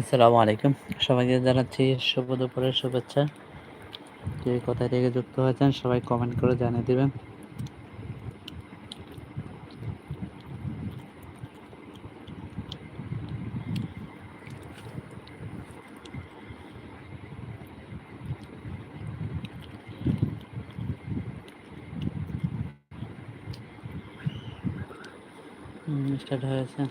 আসসালামু আলাইকুম। সবাইকে জানাচ্ছি শুভ দুপুরের শুভেচ্ছা। কে কোথায় থেকে যুক্ত হয়েছেন সবাই কমেন্ট করে জানিয়ে দেবেন। স্টার্ট হয়েছে।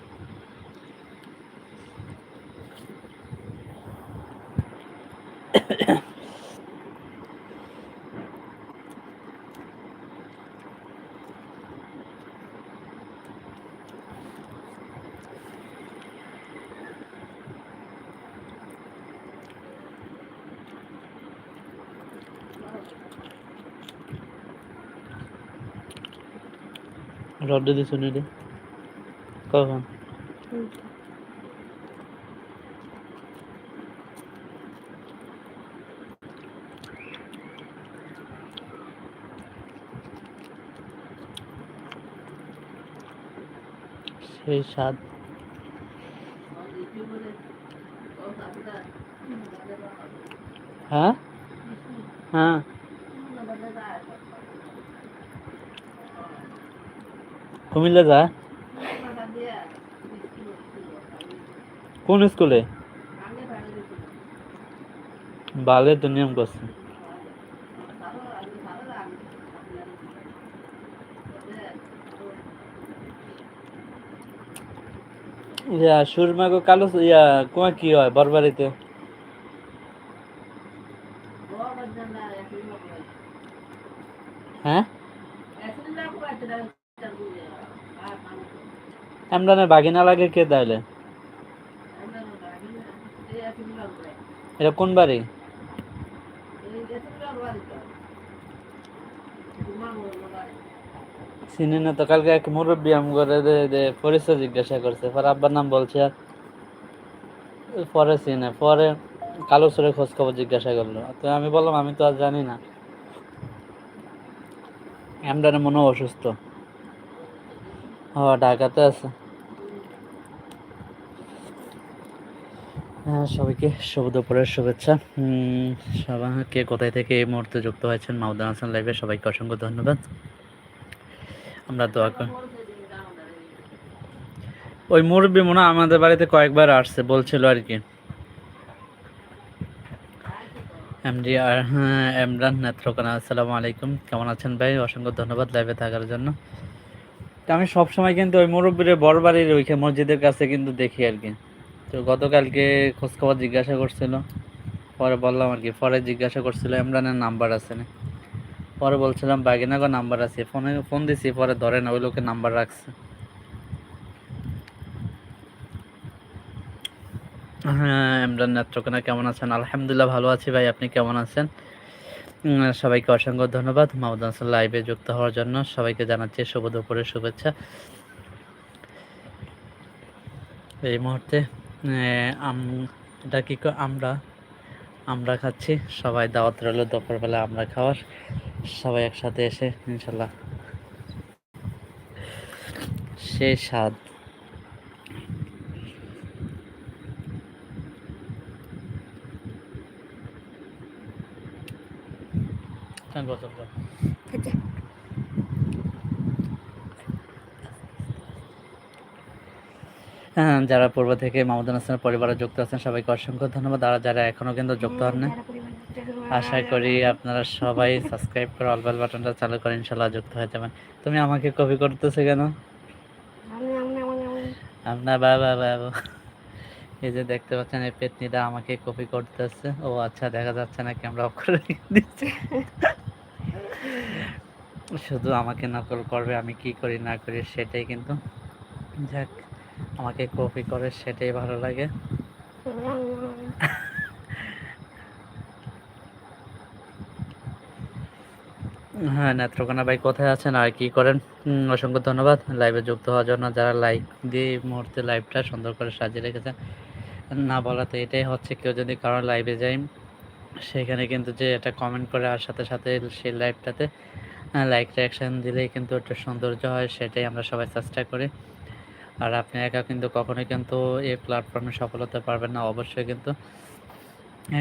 রড দিছ নি কখন? সেই স্বাদ। হ্যাঁ? হ্যাঁ। কুমিল্লা যা কোন স্কুলে? বালে তো নিয়ম করছে। ইয়া সুরমাগো কালো ইয়া, কুয়া কি হয় বরবারিতে? হ্যাঁ? এমরানের বাগিনা লাগে কে তাহলে এটা কোন বাড়ি? চিনি না তো কালকে এক মুরব্বী আম করে পরিচয় জিজ্ঞাসা করছে পরে আব্বার নাম বলছে আর পরে চিনে পরে কালো সুরে খোঁজ খবর জিজ্ঞাসা করল। তো আমি বললাম আমি তো আর জানি না। এমরানের মনে অসুস্থ। ও ঢাকাতে আছে। হ্যাঁ সবাইকে শুভ দুপুরের শুভেচ্ছা। উম, সবাই কে কোথায় থেকে এই মুহূর্তে যুক্ত হয়েছেন মাউদান হাসান লাইভে সবাইকে অসংখ্য ধন্যবাদ। আমরা দোয়া করি। ওই মুরব্বী মনে আমাদের বাড়িতে কয়েকবার আসছে, বলছিল আর কি। এমডি আর হ্যাঁ এমরান নেত্রকোনা, আসসালামু আলাইকুম। কেমন আছেন ভাই? অসংখ্য ধন্যবাদ লাইভে থাকার জন্য। তো আমি সবসময় কিন্তু ওই মুরব্বীর বড় বাড়ির ওইখানে মসজিদের কাছে কিন্তু দেখি আর কি। তো গতকালকে খোঁজখবর জিজ্ঞাসা করছিল, পরে বললাম আর কি, পরে জিজ্ঞাসা করছিল, ইমরানের নাম্বার আছে না। পরে বলছিলাম বাগিনাগর নাম্বার আছে। ফোনে, ফোন দিছি, পরে ধরে না, ওই লোকের নাম্বার রাখছে। হ্যাঁ ইমরান নেত্রকোনা, কেমন আছেন? আলহামদুলিল্লাহ ভালো আছি ভাই, আপনি কেমন আছেন? সবাইকে অসংখ্য ধন্যবাদ। মাহমুদ হাসান লাইভে যুক্ত হওয়ার জন্য সবাইকে জানাচ্ছি শুভ দুপুরের শুভেচ্ছা। এই মুহূর্তে কি ক- আমরা আমরা খাচ্ছি। সবাই দাওয়াত রইল, দুপুরবেলা আমরা খাওয়ার। সবাই একসাথে এসে ইনশাল্লাহ। সে স্বাদ। বসো। হ্যাঁ যারা পূর্ব থেকে মাহমুদুল হাসানের পরিবারে যুক্ত আছেন সবাইকে অসংখ্য ধন্যবাদ। আর যারা এখনও কিন্তু যুক্ত হন না আশা করি আপনারা সবাই সাবস্ক্রাইব করে অল বেল বাটনটা চালু করে ইনশাল্লাহ যুক্ত হয়ে যাবেন। তুমি আমাকে কপি করতেছে কেন? আপনার বাবা বাবা এই যে দেখতে পাচ্ছেন এই পেতনিটা আমাকে কপি করতেছে। ও আচ্ছা দেখা যাচ্ছে না ক্যামেরা অফ করে দিচ্ছে। শুধু আমাকে নকল করবে আমি কি করি না করি সেটাই কিন্তু। যাক আমাকে কপি করে সেটাই ভালো লাগে। হ্যাঁ নেত্রকোনা ভাই, কোথায় আছেন? আর কি করেন? অসংখ্য ধন্যবাদ। লাইভে যুক্ত হওয়ার জন্য যারা লাইক দিয়ে এই মুহূর্তে লাইভটা সুন্দর করে সাজিয়ে রেখেছেন, না বলাতে এটাই হচ্ছে কেউ যদি কারও লাইভে যাই সেখানে কিন্তু যে এটা কমেন্ট করে আর সাথে সাথে সেই লাইভটাতে লাইক রিয়াকশান দিলেই কিন্তু একটা সৌন্দর্য হয়, সেটাই আমরা সবাই চেষ্টা করি। আর আপনি একা কিন্তু কখনোই কিন্তু এই প্ল্যাটফর্মে সফল হতে পারবেন না, অবশ্যই কিন্তু।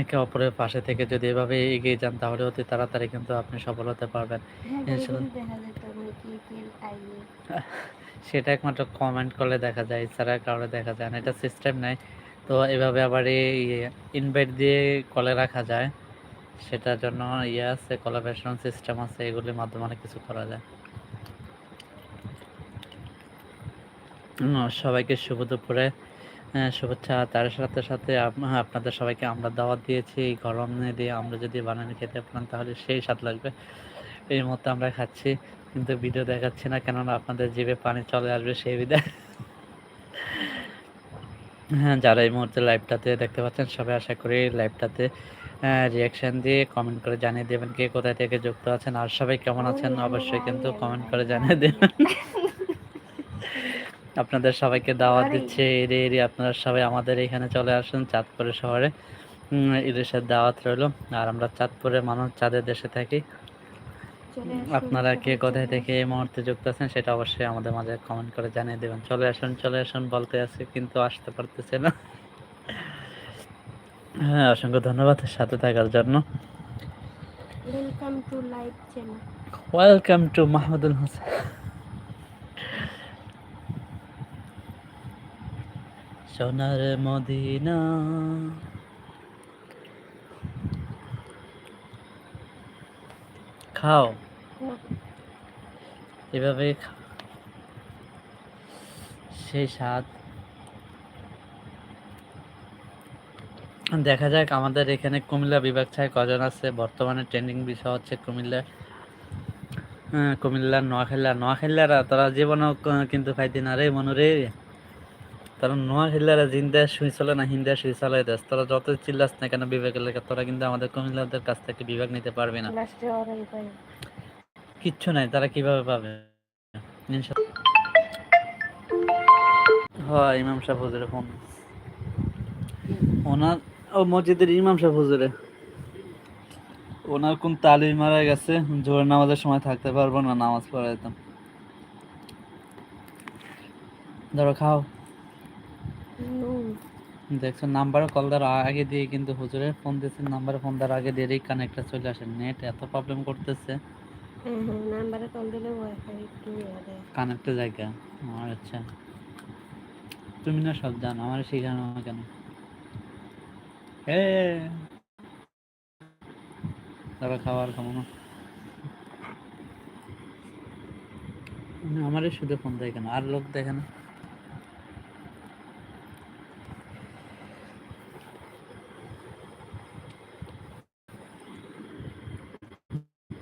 একে অপরের পাশে থেকে যদি এভাবে এগিয়ে যান তাহলে অতি তাড়াতাড়ি কিন্তু আপনি সফল হতে পারবেন। হ্যাঁ সেটা একমাত্র কমেন্ট করলে দেখা যায় এছাড়া কারোর দেখা যায় না এটা সিস্টেম নাই। তো এভাবে আবার এই ইনভাইট দিয়ে কলে রাখা যায়। সেটার জন্য ইয়ে আছে কোলাবরেশন সিস্টেম আছে এগুলির মাধ্যমে অনেক কিছু করা যায়। সবাইকে শুভ দুপুরে। শুভেচ্ছা। তার সাথে সাথে আপ- আপনাদের সবাইকে আমরা দাওয়াত দিয়েছি। এই গরমে দিয়ে আমরা যদি বানানো খেতে পারেন তাহলে সেই স্বাদ লাগবে। এই মুহূর্তে আমরা খাচ্ছি কিন্তু ভিডিও দেখাচ্ছি না কেননা আপনাদের জিভে পানি চলে আসবে সেই বিধায় হ্যাঁ যারা এই মুহূর্তে লাইভটাতে দেখতে পাচ্ছেন সবাই আশা করি লাইভটাতে রিয়াকশন দিয়ে কমেন্ট করে জানিয়ে দেবেন কে কোথায় থেকে যুক্ত আছেন। আর সবাই কেমন আছেন অবশ্যই কিন্তু কমেন্ট করে জানিয়ে দেবেন। আপনাদের সবাইকে দাওয়াত দিচ্ছে এরে এরে আপনারা সবাই আমাদের এখানে চলে আসুন চাঁদপুরে শহরে। ইলিশের দাওয়াত রইল। আর আমরা চাঁদপুরে মানুষ চাঁদের দেশে থাকি। আপনারা কে কোথায় থেকে এই মুহূর্তে যুক্ত আছেন সেটা অবশ্যই আমাদের মাঝে কমেন্ট করে জানিয়ে দেবেন। চলে আসুন চলে আসুন বলতে আছে কিন্তু আসতে পারতেছে না। হ্যাঁ অসংখ্য ধন্যবাদ সাথে থাকার জন্য। Welcome to live channel welcome to Mahmudul Hossain. সোনার মদিনা। খাও। এভাবে সেই স্বাদ। দেখা যাক আমাদের এখানে কুমিল্লা বিভাগ ছায় কজন আছে। বর্তমানে ট্রেন্ডিং বিষয় হচ্ছে কুমিল্লা কুমিল্লা নোয়াখাইলা নোয়াখাইলারা তারা জীবনও কিন্তু খাইতে না রে মনুরে তারা নোয়াখাইলারা জিন্দা শুই চলে না হিন্দা শুই চালাই দেশ। তোরা যত চিল্লাস না কেন বিভাগের লেখা তোরা কিন্তু আমাদের কুমিল্লাদের কাছ থেকে বিভাগ নিতে পারবে না। কিচ্ছু নাই তারা কীভাবে পাবে? হয় ইমাম সাহেব হুজুরে ফোন। ওনার ও মসজিদের ইমাম সাহেব হুজুরে। ওনার কোন তালিম মারা গেছে জোরে নামাজের সময় থাকতে পারব না নামাজ পড়াইতাম। ধরো খাও। দেখছ নাম্বারে কল দেওয়ার আগে দিয়ে কিন্তু হুজুরের ফোন দিয়েছে নাম্বারে ফোন দেওয়ার আগে দিয়ে কানেক্টটা চলে আসে। নেট এত প্রবলেম করতেছে। নাম্বারে কল দিলে ওয়াইফাই একটু দেয় জায়গা। আমার আচ্ছা। তুমি না সব জানো আমার শেখানো কেন? এ তারপর খাবার খাব আমারই শুধু ফোন দেয় কেন? আর লোক দেখে না।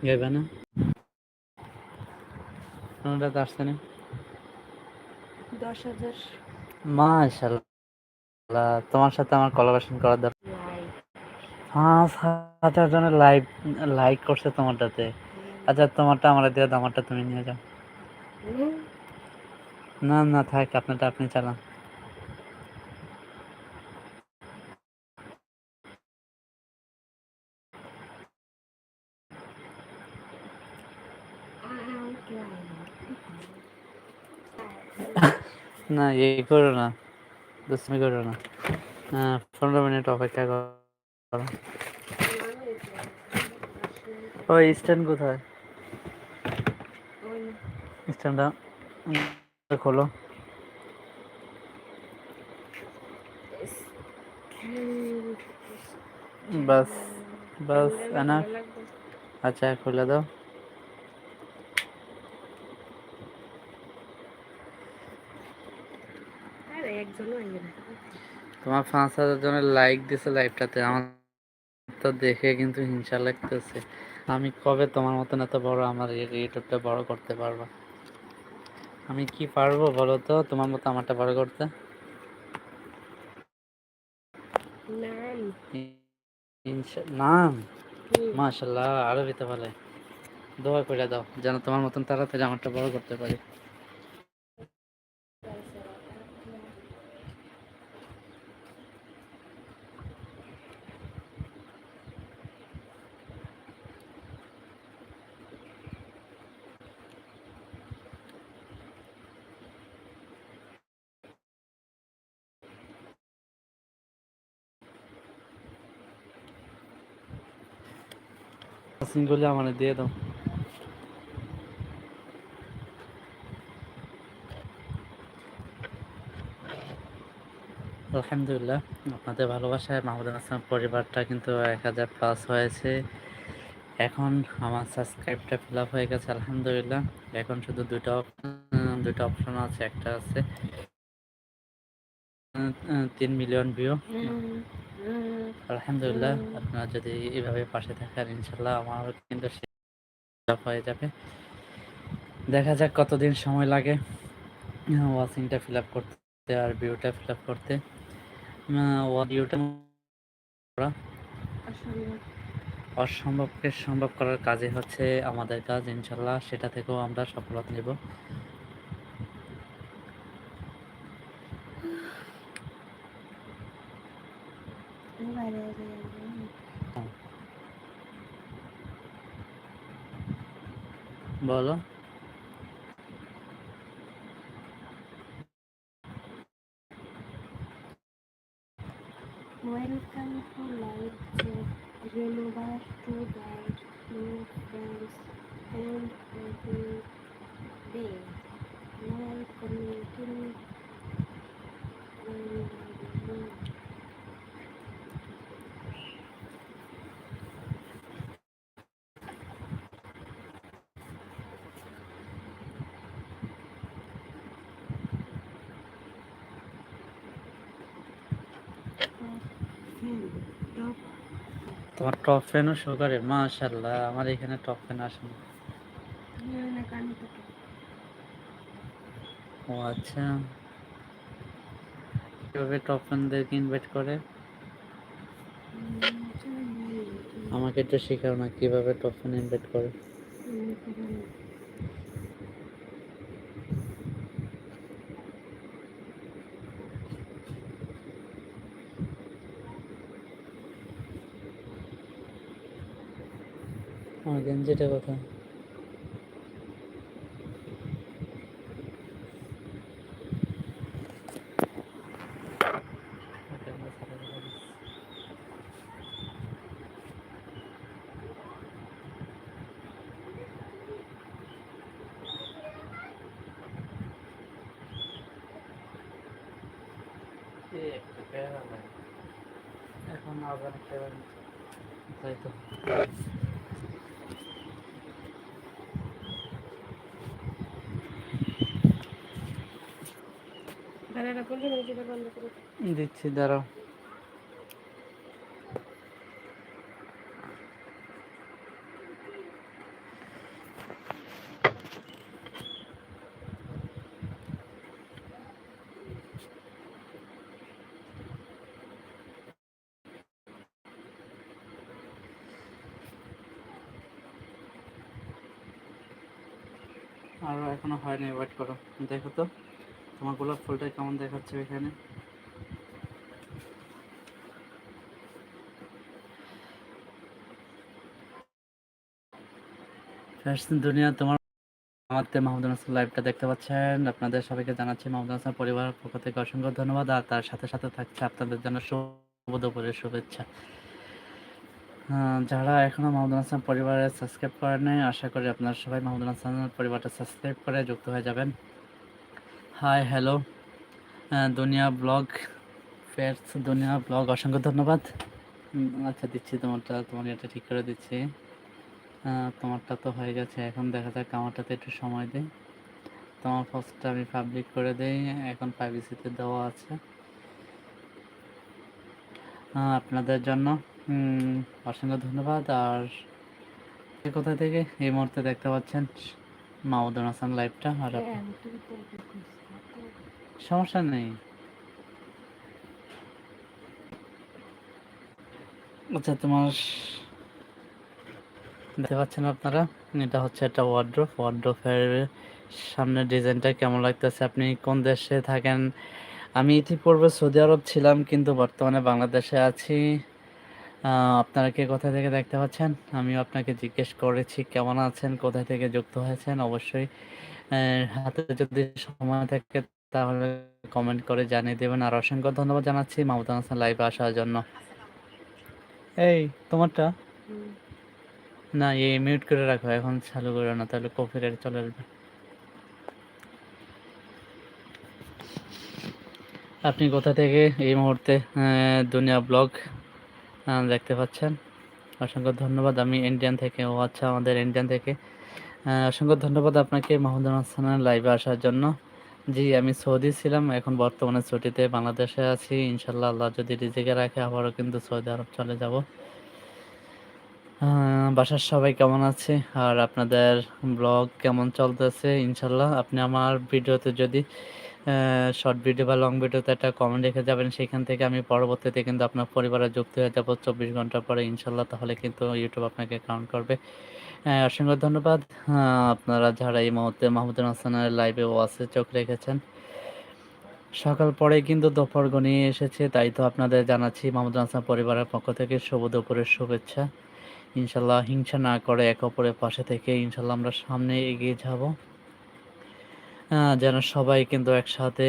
যাবে না? ওটা আসছে না? দশ হাজার। মাশাল্লাহ তোমার সাথে আমার কোলাবোরেশন করার দরকার। লাইক পাঁচ হাজার জনের লাইভ লাইক করছে তোমারটাতে আচ্ছা তোমারটা আমার দিয়ে দাও, আমারটা তুমি নিয়ে যাও। না না থাক আপনারটা আপনি চালান। না, এই করো না। দুষ্মি করো না। পনেরো মিনিট অপেক্ষা করো। ওই স্ট্যান্ড কোথায়? স্ট্যান্ডটা খোলো। বাস বাস, এনাফ। আচ্ছা খুলে দাও আরে একজনও আইবে না তোমার পাঁচ হাজার জনের লাইক দিছে লাইভটাতে আমার তো দেখে কিন্তু হিংসা লাগতেছে। আমি কবে তোমার মতন এত বড় আমার ইউটিউবটা বড় করতে পারব? আমি কি পারব বলো তো? তোমার মতো আমারটা বড় করতে? নাম। মাশাল্লাহ আরবিতে বলে। দোয়া করে দাও যেন তোমার মতন তাড়াতাড়ি আমারটা বড় করতে পারি। সিঙ্গুলি আমার দিয়ে দাও। আলহামদুলিল্লাহ আপনাদের ভালোবাসায় মাহমুদুল হাসান পরিবারটা কিন্তু এক হাজার প্লাস হয়েছে। এখন আমার সাবস্ক্রাইবটা ফিল আপ হয়ে গেছে আলহামদুলিল্লাহ। এখন শুধু দুটো অপ- দুটো অপশন আছে একটা আছে তিন মিলিয়ন ভিউ আলহামদুলিল্লাহ আপনারা যদি এভাবে পাশে থাকার ইনশাল্লাহ আমার কিন্তু হয়ে যাবে। দেখা যাক কতদিন সময় লাগে ওয়াচিংটা ফিল আপ করতে আর ভিউটা ফিল আপ করতে ভিউটা অসম্ভবকে সম্ভব করার কাজে হচ্ছে আমাদের কাজ ইনশাল্লাহ সেটা থেকেও আমরা সফলতা নেব। বলো। তোমার টপ ফ্যানও শো করে মাশাল্লাহ আমার এখানে টপ ফ্যান আসে না ও আচ্ছা। কীভাবে টপ ফ্যানদেরকে ইনভাইট করে? আমাকে একটু শেখাও না কীভাবে টপ ফ্যান ইনভাইট করে। আমার গেঞ্জিটা কথা এখন আবার তাই তো গাড়িটা পনেরো মিনিট বন্ধ করে দিচ্ছি দাঁড়াও। আরও এখনও হয়নি ওয়েট করো। দেখো তো। তোমার গোলাপ ফুলটা কেমন দেখাচ্ছে এখানে? দুনিয়া তোমার আমাদের মাহমুদুল হাসান লাইভটা দেখতে পাচ্ছেন। আপনাদের সবাইকে জানাচ্ছি মাহমুদুল হাসান পরিবারের পক্ষ থেকে অসংখ্য ধন্যবাদ আর তার সাথে সাথে থাকছে আপনাদের জন্য শুভ দুপুরের শুভেচ্ছা। যারা এখনও মাহমুদুল হাসান পরিবারে সাবস্ক্রাইব করেন আশা করি আপনারা সবাই মাহমুদুল হাসান পরিবারটা সাবস্ক্রাইব করে যুক্ত হয়ে যাবেন। হাই হ্যালো দুনিয়া ব্লগ ফেয়ার্স দুনিয়া ব্লগ অসংখ্য ধন্যবাদ। আচ্ছা দিচ্ছি তোমারটা তোমার এটা ঠিক করে দিচ্ছি। তোমারটা তো হয়ে গেছে এখন দেখা যাক আমারটাতে একটু সময় দিই। তোমার পোস্টটা আমি পাবলিক করে দেই এখন প্রাইভেসিতে দেওয়া আছে। আপনাদের জন্য অসংখ্য ধন্যবাদ। আর কোথা থেকে? এই মুহূর্তে দেখতে পাচ্ছেন মাহমুদুল হাসান লাইভটা আর করছি। সমস্যা নেই। আচ্ছা তোমার দেখতে পাচ্ছেন আপনারা? এটা হচ্ছে একটা ওয়ার্ড্রোপ ওয়ার্ড্রোপের সামনের ডিজাইনটা কেমন লাগতেছে? আপনি কোন দেশে থাকেন? আমি ইতিপূর্বে সৌদি আরব ছিলাম, কিন্তু বর্তমানে বাংলাদেশে আছি। আপনারা কে কোথা থেকে দেখতে পাচ্ছেন? আমিও আপনাকে জিজ্ঞেস করেছি, কেমন আছেন? কোথা থেকে যুক্ত হয়েছেন? অবশ্যই হাতে যদি সময় থাকে তাহলে কমেন্ট করে জানিয়ে দেবেন। আর অসংখ্য ধন্যবাদ জানাচ্ছি মাহমুদ হাসান লাইভে আসার জন্য। এই তোমারটা? না এই মিউট করে রাখো এখন চালু করো না তাহলে কপিরাইট চলে আসবে। আপনি কোথা থেকে এই মুহূর্তে দুনিয়া ব্লগ দেখতে পাচ্ছেন? অসংখ্য ধন্যবাদ আমি ইন্ডিয়ান থেকে ও আচ্ছা আমাদের ইন্ডিয়ান থেকে। অসংখ্য ধন্যবাদ আপনাকে মাহমুদ হাসানের লাইভে আসার জন্য। জি, আমি সৌদি ছিলাম, এখন বর্তমানে ছুটিতে বাংলাদেশে আছি। ইনশাল্লাহ আল্লাহ যদি রিজিকে রাখে, আবারও কিন্তু সৌদি আরব চলে যাব। বাসার সবাই কেমন আছে? আর আপনাদের ব্লগ কেমন চলতেছে? ইনশাল্লাহ আপনি আমার ভিডিওতে যদি শর্ট ভিডিও বা লং ভিডিওতে একটা কমেন্ট রেখে যাবেন, সেখান থেকে আমি পরবর্তীতে কিন্তু আপনার পরিবারে যুক্ত হয়ে যাব। চব্বিশ ঘণ্টা পরে ইনশাল্লাহ তাহলে কিন্তু ইউটিউব আপনাকে কাউন্ট করবে। অসংখ্য ধন্যবাদ। আপনারা যারা এই মুহূর্তে মাহমুদুল হাসানের লাইভে ওয়াসে চোখ রেখেছেন। সকাল পরে কিন্তু দুপুর গনিয়ে এসেছে, তাই তো আপনাদের জানাচ্ছি মাহমুদুল হাসান পরিবারের পক্ষ থেকে শুভ দুপুরের শুভেচ্ছা। ইনশাল্লাহ হিংসা না করে এক অপরের পাশে থেকে ইনশাল্লাহ আমরা সামনে এগিয়ে যাব। যেন সবাই কিন্তু একসাথে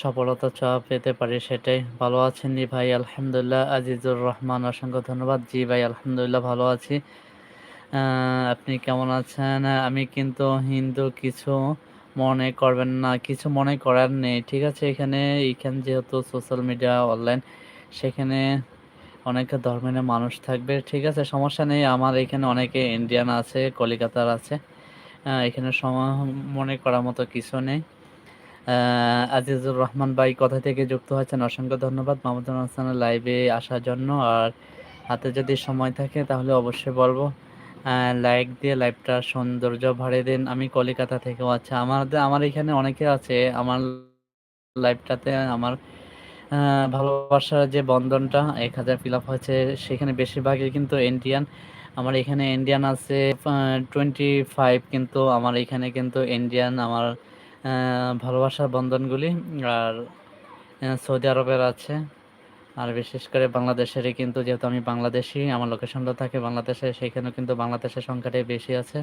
সফলতা চা পেতে পারি সেটাই। ভালো আছেন নি ভাই? আলহামদুলিল্লাহ। আজিজুর রহমান, অসংখ্য ধন্যবাদ। জি ভাই, আলহামদুলিল্লাহ ভালো আছি। আপনি কেমন আছেন? আমি কিন্তু হিন্দু, কিছু মনে করবেন না, কিছু মনে করার নেই, ঠিক আছে? এখানে এখানে যেহেতু সোশ্যাল মিডিয়া অনলাইন সেখানে অনেক ধর্মের মানুষ থাকবে, ঠিক আছে? সমস্যা নেই, আমার এখানে অনেকে ইন্ডিয়ান আছে, কলিকাতার আছে এখানে মনে করার মতো কিছু নেই। আজিজুর রহমান ভাই কোথা থেকে যুক্ত হয়েছেন? অসংখ্য ধন্যবাদ মাহমুদুল হাসানের লাইভে আসার জন্য, আর হাতে যদি সময় থাকে তাহলে অবশ্যই বলব। লাইক দিয়ে লাইভটা সৌন্দর্য বাড়িয়ে দিন। আমি কলিকাতা থেকেও আচ্ছা আমাদের, আমার এখানে অনেকে আছে, আমার লাইভটাতে আমার ভালোবাসার যে বন্ধনটা এক হাজার ফিল আপ হয়েছে, সেখানে বেশিরভাগই কিন্তু ইন্ডিয়ান আমার এখানে ইন্ডিয়ান আছে টোয়েন্টি ফাইভ কিন্তু আমার এখানে কিন্তু ইন্ডিয়ান আমার ভালোবাসার বন্ধনগুলি। আর সৌদি আরবের আছে। আর বিশেষ করে বাংলাদেশেরই কিন্তু যেহেতু আমি বাংলাদেশি আমার লোকেশনটা থাকে বাংলাদেশে সেখানেও কিন্তু বাংলাদেশের সংখ্যাটাই বেশি আছে।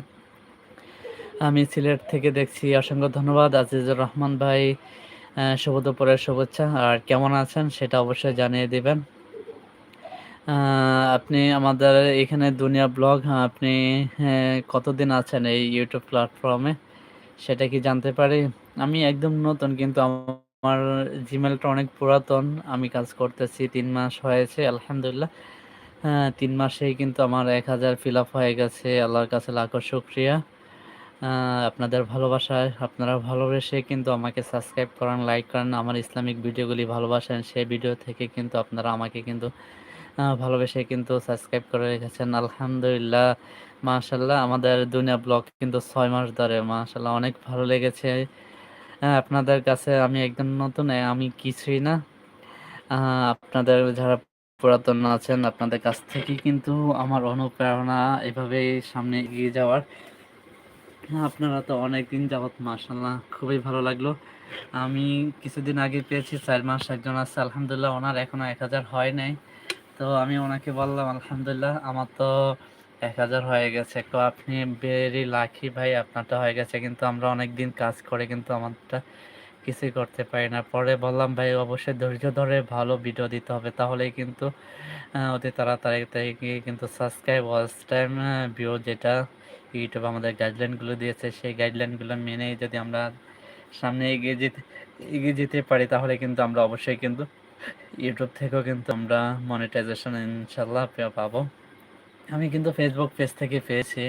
আমি সিলেট থেকে দেখছি অসংখ্য ধন্যবাদ আজিজুর রহমান ভাই শুভ দুপুরের শুভেচ্ছা। আর কেমন আছেন সেটা অবশ্যই জানিয়ে দিবেন। আপনি আমাদের এখানে দুনিয়া ব্লগ আপনি আহ, কতদিন আছেন এই ইউটিউব প্ল্যাটফর্মে সেটা কি জানতে পারি? আমি একদম নতুন কিন্তু আমার জিমেলটা অনেক পুরাতন, আমি কাজ করতেছি তিন মাস হয়েছে, আলহামদুলিল্লাহ। হ্যাঁ তিন মাসেই কিন্তু আমার এক হাজার ফিল আপ হয়ে গেছে, আল্লাহর কাছে লাখো শুক্রিয়া। আপনাদের ভালোবাসায় আপনারা ভালোবেসে কিন্তু আমাকে সাবস্ক্রাইব করেন লাইক করেন, আমার ইসলামিক ভিডিওগুলি ভালোবাসেন, সেই ভিডিও থেকে কিন্তু আপনারা আমাকে কিন্তু ভালোবেসে কিন্তু সাবস্ক্রাইব করে রেখেছেন, আলহামদুলিল্লাহ। মাশাল্লাহ আমাদের দুনিয়া ব্লগ কিন্তু ছয় মাস ধরে মাশাল্লাহ অনেক ভালো লেগেছে। আপনাদের কাছে আমি একদম নতুন আমি কিছুই না। আপনাদের যারা পুরাতন আছেন আপনাদের কাছ থেকে কিন্তু আমার অনুপ্রেরণা এভাবেই সামনে এগিয়ে যাওয়ার। হ্যাঁ, আপনারা তো অনেক দিন যাবত মাশাল্লাহ খুবই ভালো লাগল। আমি কিছুদিন আগে পেয়েছি চার মাস একজন আছে আলহামদুলিল্লাহ ওনার এখনও এক হাজার হয় নাই। তো আমি ওনাকে বললাম আলহামদুলিল্লাহ আমার তো এক হাজার হয়ে গেছে। তো আপনি ভেরি লাকি ভাই, আপনারটা হয়ে গেছে। কিন্তু আমরা অনেক দিন কাজ করে কিন্তু আমারটা কিছুই করতে পারি না। পরে বললাম, ভাই, অবশ্যই ধৈর্য ধরে ভালো ভিডিও দিতে হবে। তাহলেই কিন্তু অতি তাড়াতাড়ি তাড়াতাড়ি কিন্তু সাবস্ক্রাইব ওয়াচ টাইম ভিউ যেটা ইউটিউব আমাদের গাইডলাইনগুলো দিয়েছে, সেই গাইডলাইনগুলো মেনেই যদি আমরা সামনে এগিয়ে যেতে এগিয়ে যেতে পারি, তাহলে কিন্তু আমরা অবশ্যই কিন্তু ইউটিউব থেকেও কিন্তু আমরা মনিটাইজেশন ইনশাল্লাহ পাবো। আমি কিন্তু ফেসবুক পেজ থেকে পেয়েছি।